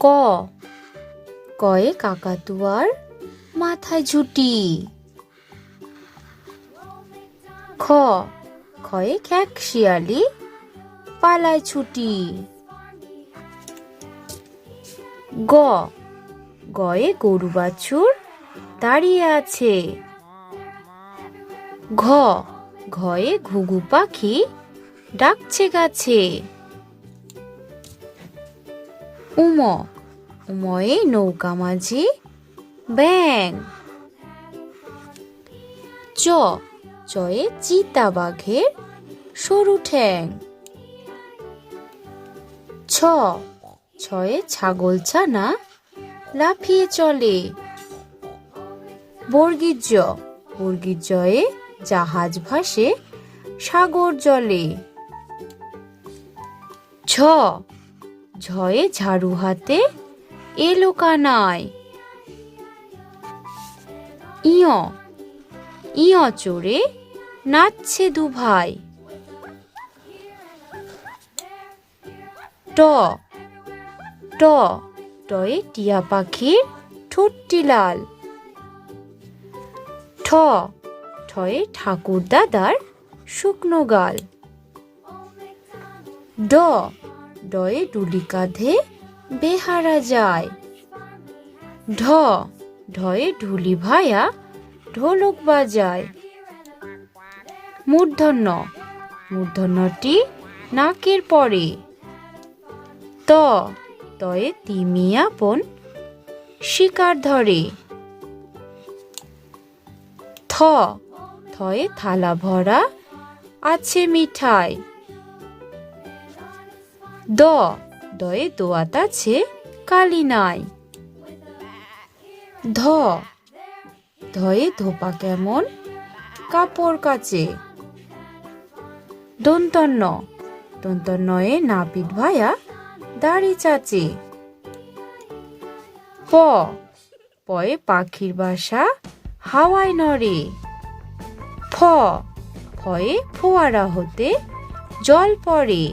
ক। কয়ে কাকাতুয়ার মাথায় ঝুটি। খ। খয়ে খ্যাক শিয়ালি পালায় ছুটি। গ। গয়ে গরু বাছুর দাঁড়িয়ে আছে। ঘ। ঘয়ে ঘুঘু পাখি ডাকছে গাছে। উম উময়ে নৌকা মাঝি ব্যাং চ চয়ে চিতা বাঘের সরু ঠ্যাং ছ ছয়ে ছাগল ছানা লাফিয়ে চলে বর্গীর জ বর্গীর জয়ে জাহাজ ভাসে সাগর জলে ঝ ঝয়ে ঝাড়ু হাতে এলো কানায়। ইয় ইয় চড়ে নাচছে দু ভাই। ট ট, টয়ে টিয়া পাখির ঠোঁটটি লাল। ঠ, ঠয়ে ঠাকুর দাদার শুকনো গাল। ড ডয়ে ডুলি কাঁধে বেহারা যায়। ঢ, ঢয়ে ঢুলি ভায়া ঢোলক বাজায়। মূর্ধন্য, মূর্ধন্যটি নাকের পরে। ত, তয়ে তিমি আপন শিকার ধরে। থ, থয়ে থালা ভরা আছে মিঠাই। দ। দয়ে দোয়াত আছে কালি নাই। ধ। ধয়ে ধোপা কেমন কাপড় কাচে। দন্তন্য। দন্তন্নয়ে নাপিত ভায়া দাড়ি চাচে। প। পয়ে পাখির বাসা হাওয়ায় নড়ে। ফ। ফয়ে ফোয়ারা হতে জল পড়ে।